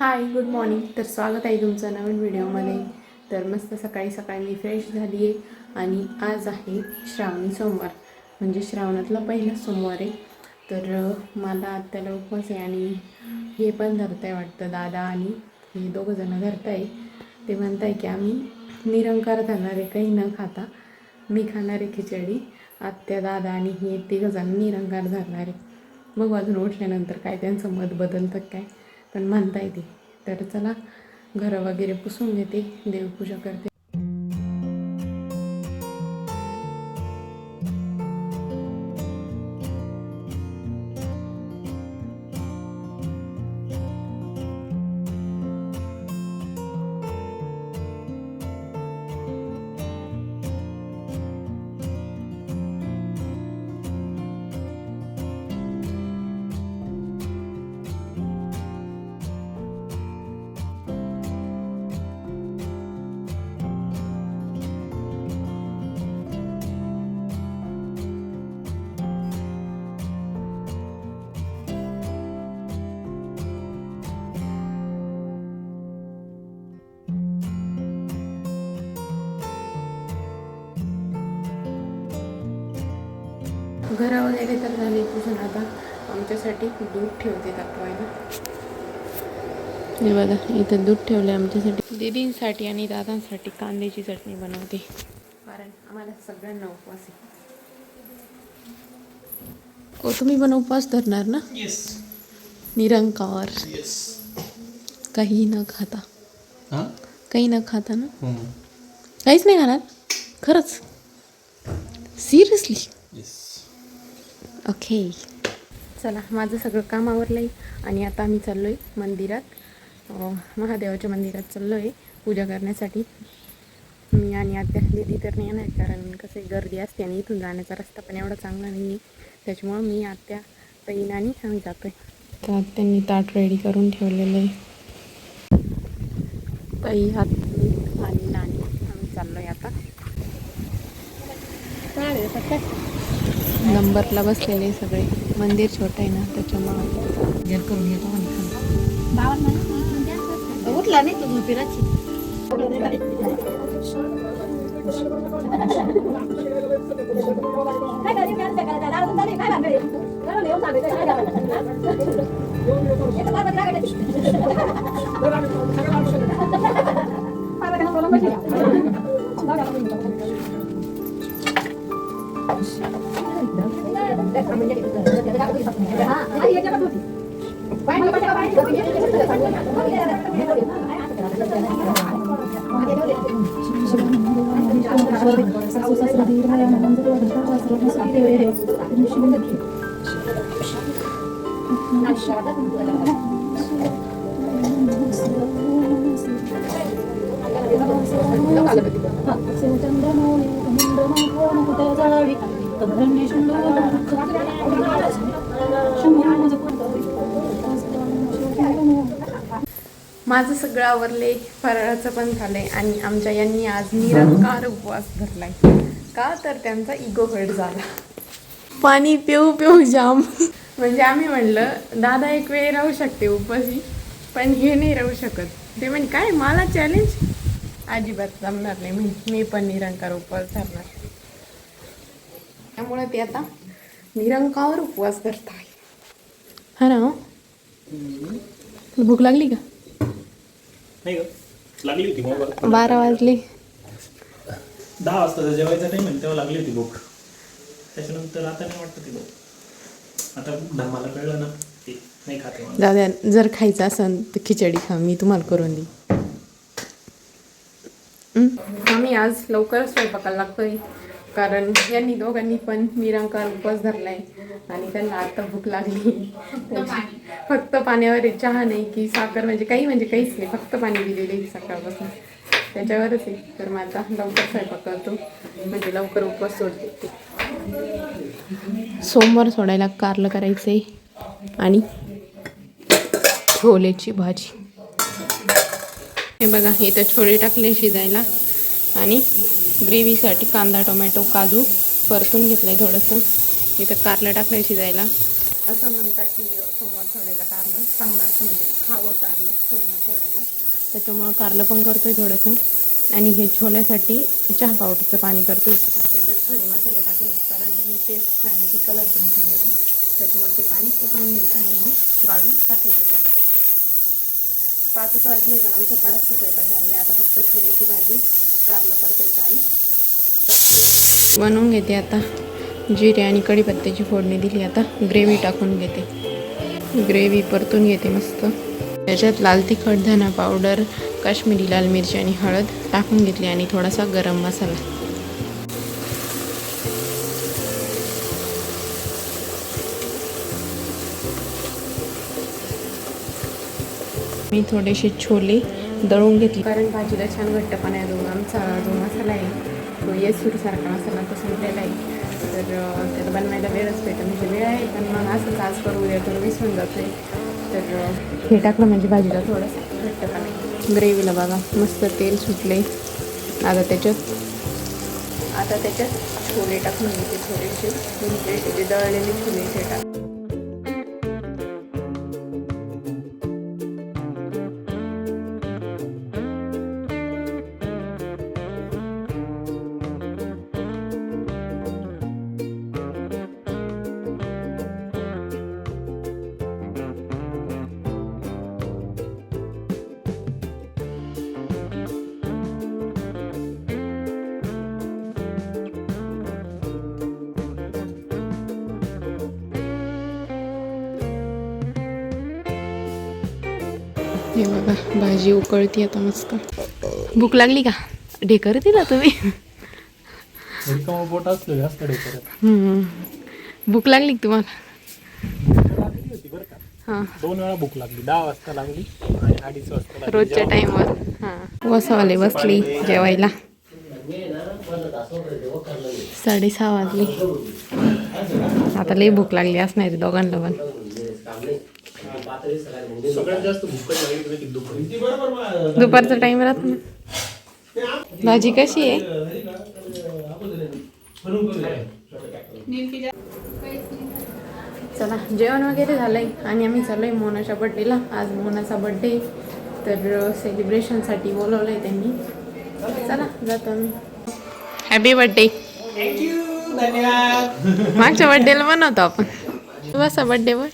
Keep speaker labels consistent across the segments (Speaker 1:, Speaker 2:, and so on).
Speaker 1: Hi good morning तर स्वागत आहे तुमचं नवीन व्हिडिओमध्ये. तर मस्त सकाळी सकाळी मी फ्रेश झाली आहे आणि आज आहे श्रावणी सोमवार. म्हणजे श्रावणातला पहिला सोमवार आहे. तर मला आत्ता उपवास आहे आणि हे पण धरताय वाटतं दादा आणि हे दोघं धरत धरताय. ते म्हणताय की आम्ही निरंकार धरणार आहे काही न खाता मी खाणार आहे खिचडी आत्या दादा आणि हे तिघंजण निरंकार धरणार. आहे बघू अजून उठल्यानंतर काय त्यांचं मत बदलतं काय. पण म्हणता येते तर चला घरं वगैरे पुसून घेते देवपूजा करते. घरं वगैरे तर झाली पुसून आता. आमच्यासाठी दूध ठेवते तापवायला हे बघा इथं दूध ठेवले आमच्यासाठी. दीदींसाठी आणि दादांसाठी कांद्याची चटणी बनवते. कारण आम्हाला सगळ्यांना उपवास आहे. ओ तुम्ही पण उपवास धरणार ना?
Speaker 2: येस
Speaker 1: निरंकार.
Speaker 2: येस
Speaker 1: काही न खाता.
Speaker 2: हां?
Speaker 1: काही न खाता ना? काहीच नाही खाणार. खरंच. Seriously
Speaker 2: yes
Speaker 1: okay. चला माझं सगळं काम आवरलं आहे आणि आता आम्ही चाललो आहे मंदिरात महादेवाच्या मंदिरात चाललो आहे पूजा करण्यासाठी. मी आणि आत्या दिदी तर नाही येणार कारण कसं आहे, गर्दी असते आणि इथून जाण्याचा रस्ता पण एवढा चांगला नाही आहे त्याच्यामुळं मी आत्या बहीण आणि आम्ही जातो आहे तर आत्यांनी ताट रेडी करून ठेवलेलं आहे. ताई हात आणि नानी आम्ही चाललो आहे आता. नंबरला बसलेले सगळे. मंदिर छोटं आहे ना त्याच्यामुळं.
Speaker 3: करून येतो उठला नाही तू झोपेराची.
Speaker 1: माझं सगळं आवरले फराळाचं पण झालंय आणि आमच्या यांनी आज निरंकार उपवास धरलाय. का तर त्यांचा इगो हर्ट झाला. पाणी पिऊ पिऊ जाम. म्हणजे आम्ही म्हणलं दादा एक वेळ राहू शकते उपवासी पण हे नाही राहू शकत. ते म्हणजे काय मला चॅलेंज अजिबात जमणार नाही म्हणजे मी पण निरंकार उपवास धरणार. त्यामुळे ते आता निरंकार उपवास धरत आहे. हा ना तुला भूक लागली का?
Speaker 2: नाही ग लागली होती मोबाईल.
Speaker 1: बारा वाजले.
Speaker 2: दहा वाजता जेवायचा टाइम तेव्हा लागली होती भूक. त्याच्यानंतर आता नाही वाटतं ती भूक आता धर्माला कळलं ना ते नाही खाते मला.
Speaker 1: द्या जर खायचं असेल तर खिचडी खा मी तुम्हाला करून देईन? आम्ही आज लवकरच स्वयंपाकाला लागतोय कारण यांनी दोघांनी पण निरंकार उपवास धरलाय आणि त्यांना आता भूक लागली. त्याची- फक्त पाण्यावर आहे, चहा नाही की साखर म्हणजे काही म्हणजे काहीच नाही फक्त पाणी दिलेले आहे सकाळपासून. त्याच्यावरच आहे तर मग आता लवकर स्वयंपाक करतो म्हणजे लवकर उपवास सोडते सोमवार सोडायला कारलं करायचं आहे आणि छोलेची भाजी. हे बघा इथं छोले टाकले शिजायला आणि ग्रेव्हीसाठी कांदा टोमॅटो काजू परतून घेतलं आहे थोडंसं. इथं कारलं टाकलं आहे शिजायला. असं म्हणतात की सोमवार सोडायला कारलं. चांगलं असं म्हणजे खावं कारलं सोमवार सोडायला. त्याच्यामुळं कारलं पण करतोय थोडंसं. आणि हे छोल्यासाठी चहा पावडरचं पाणी करतो. त्याच्यात थोडे मसाले टाकले कारण तुम्ही पेस्ट आणि ती कलर पण छान येतो त्याच्यामुळे ते पाणी उकळून घ्यायचं आणि मग गाळून टाकायचं ते. पाचच वाजले पण आमचं बराचसा स्वयंपाक झालेला आता फक्त छोल्याची भाजी कारलं परतायचं आणि बनवून घेते आता. जिरे आणि कढीपत्त्याची फोडणी दिली आता. ग्रेव्ही टाकून घेते. ग्रेव्ही परतून घेते मस्त. त्याच्यात लाल तिखट धना पावडर काश्मीरी लाल मिरची आणि हळद टाकून घेतली आणि थोडासा गरम मसाला. मी थोडेसे छोले दळून घेतले. कारण भाजीला छान घट्टपणा येतो आमचा जो मसाला आहे तो येसूरसारखा मसाला तो संपलेला आहे. तर त्याला बनवायला वेळच भेटत म्हणजे वेळ आहे पण मग असंच आज करू उद्या तर विसरून जाते तर हे टाकलं म्हणजे भाजीला थोडंसं. घट्टपणा येतो ग्रेव्हीला बघा मस्त तेल सुटले. आता त्याच्यात आता त्याच्यात छोले टाकून घेते थोडेसे म्हणजे दळलेले छोले ते टाक हे बघा भाजी उकळती आता मस्त. भूक लागली का? ढेकर दिला तुम्ही. भूक लागली तुम्हाला? हां.
Speaker 2: दोन वेळा भूक लागली दहा वाजता लागली आणि अडीच वाजता लागली.
Speaker 1: रोजच्या टाईमवर हां. वसवाले बसली जेवायला. साडेसहा वाजले. आता लई भूक लागली असणार दोघांना पण.
Speaker 2: सगळ्यात जास्त भूक कधी लागली तुम्ही दुपारी?
Speaker 1: दुपारचा टाइम राहतो ना. भाजी कशी आहे? चला जेवण वगैरे झालंय आणि आम्ही चाललोय मोनाच्या बड्डेला आज मोनाचा बड्डे तर सेलिब्रेशनसाठी बोलवलं आहे त्यांनी. चला जातो आम्ही. हॅपी बड्डे मागच्या बड्डेला बनवतो आपण. बसा बड्डेवर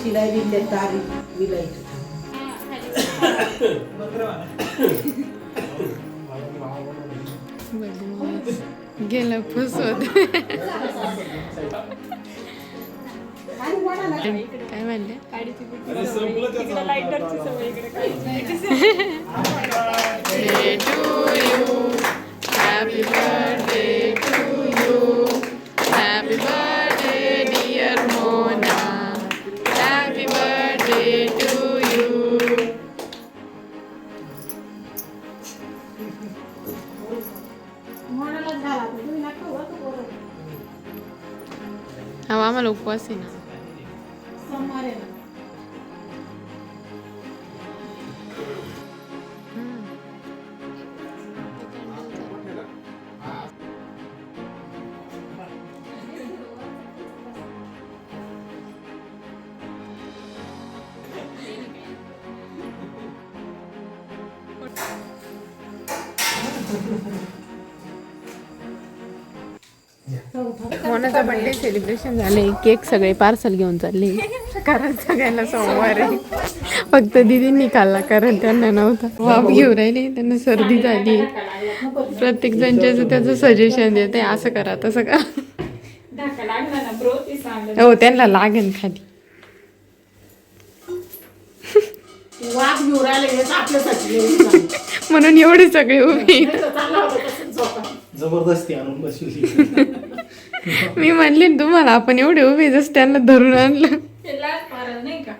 Speaker 3: तुळशीला विद्या तारी विलायची
Speaker 1: गेलं फसवत. काय म्हणले? Birthday
Speaker 3: हा
Speaker 1: आम्हाला उपवास आहे ना
Speaker 3: सोमवार
Speaker 1: मोनाचा बर्थडे सेलिब्रेशन झाले? केक सगळे पार्सल घेऊन चालले. कारण सगळ्यांना सोमवार आहे. फक्त दिदींनी खाल्ला कारण त्यांना नव्हता. वाफ घेऊ राहिले त्यांना सर्दी झाली. प्रत्येक जण ज्याचं त्याचं सजेशन देते असं करा तसं करा. हो त्यांना लागेल खाली.
Speaker 3: घेऊन.
Speaker 1: म्हणून एवढे सगळे उभे.
Speaker 3: हे.
Speaker 2: जबरदस्ती आणून बसली
Speaker 1: मी म्हणले ना तुम्हाला आपण एवढे उभे जस त्यांना धरून आणलं.
Speaker 4: नाही का?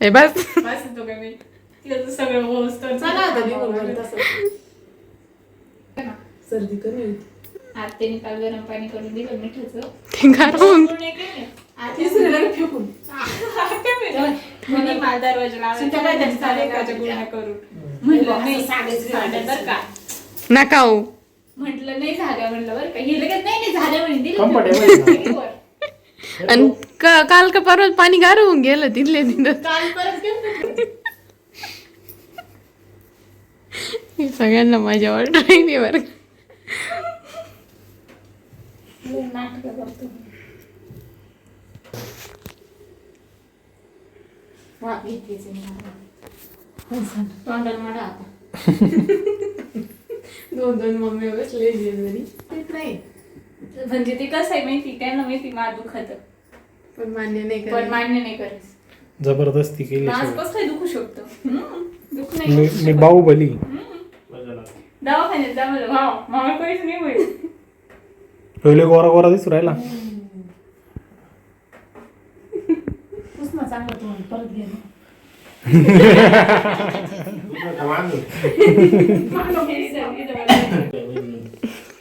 Speaker 1: हे बस.
Speaker 3: सर्दी कमी होईल
Speaker 4: आत्याने काल गरम पाणी करून दिलं मिठाचं.
Speaker 1: ते नका हो.
Speaker 4: म्हटलं नाही झालं म्हणलं बरं का. हे लगेच नाही नाही झालं म्हणे दिलं
Speaker 2: Comfortable
Speaker 4: ठेवून.
Speaker 1: आणि का- काल का परवा पाणी गार होऊन गेलं तिथले तिथं.
Speaker 4: काल परत गेलं
Speaker 1: हे सगळ्यांना माझ्यावर राहिली बरं का.
Speaker 4: नाटक करतो. घेतलीच आहे. तोंडाला आता.
Speaker 1: दोन दोन मम्मी बसले
Speaker 3: तेच नाही.
Speaker 4: म्हणजे ते कसं आहे माहिती त्यांना माहिती मा दुखत.
Speaker 1: पण मान्य नाही
Speaker 4: पण
Speaker 1: करत
Speaker 4: मान्य नाही करत
Speaker 2: जबरदस्ती केली
Speaker 4: आज
Speaker 2: सगळं.
Speaker 4: कसं काय दुखू शकतो? हम्म, दुख
Speaker 2: मी
Speaker 4: नाही
Speaker 2: मी बाहुबली.
Speaker 4: दवाखान्यात जा म्हणलं. भाव काहीच नाही होईल
Speaker 2: पहिले गोरा गोरा दिसू राहिला.
Speaker 3: पुसणं चांगलं तुम्हाला परत घे.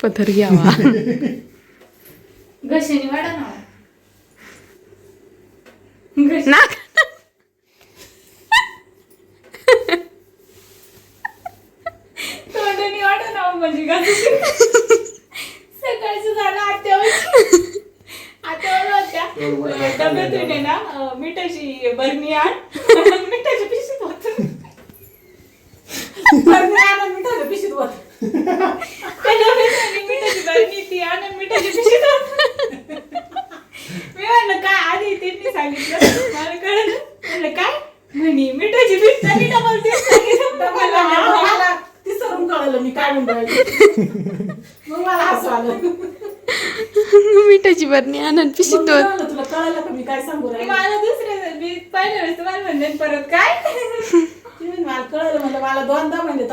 Speaker 1: पथर घ्यावा.
Speaker 4: घशाने वाढा ना. घश
Speaker 1: नाक
Speaker 4: तोंडाने वाढा ना म्हणजे सकाळचं झालं आत्यावर आत्यावर होत्या. डब्यातून आहे ना अं, मिठाची बरणी आण. मिठाची पिशवी होत
Speaker 3: परत आणा मिठाचं पिशीत वर
Speaker 4: त्या डब्यात मिठाची बरणी ती आण आणि मिठाची पिशवी होत मी म्हणलं काय आधी त्यांनी सांगितलं? मला कळलं म्हणलं काय? म्हणे मिठाची पिशवी त्यांनी डबल मला
Speaker 3: तिसरून कळलं मी काय म्हणतो मग मला हसू आलं.
Speaker 1: मिठाची बरणी आनंद
Speaker 3: मी म्हणलं, तुला कळलं का मी काय सांगू
Speaker 4: मला दुसऱ्या मी पहिल्या वेळेस तुम्हाला म्हणले परत काय?
Speaker 3: ती मला कळलं. म्हणलं मला दोनदा म्हणजे.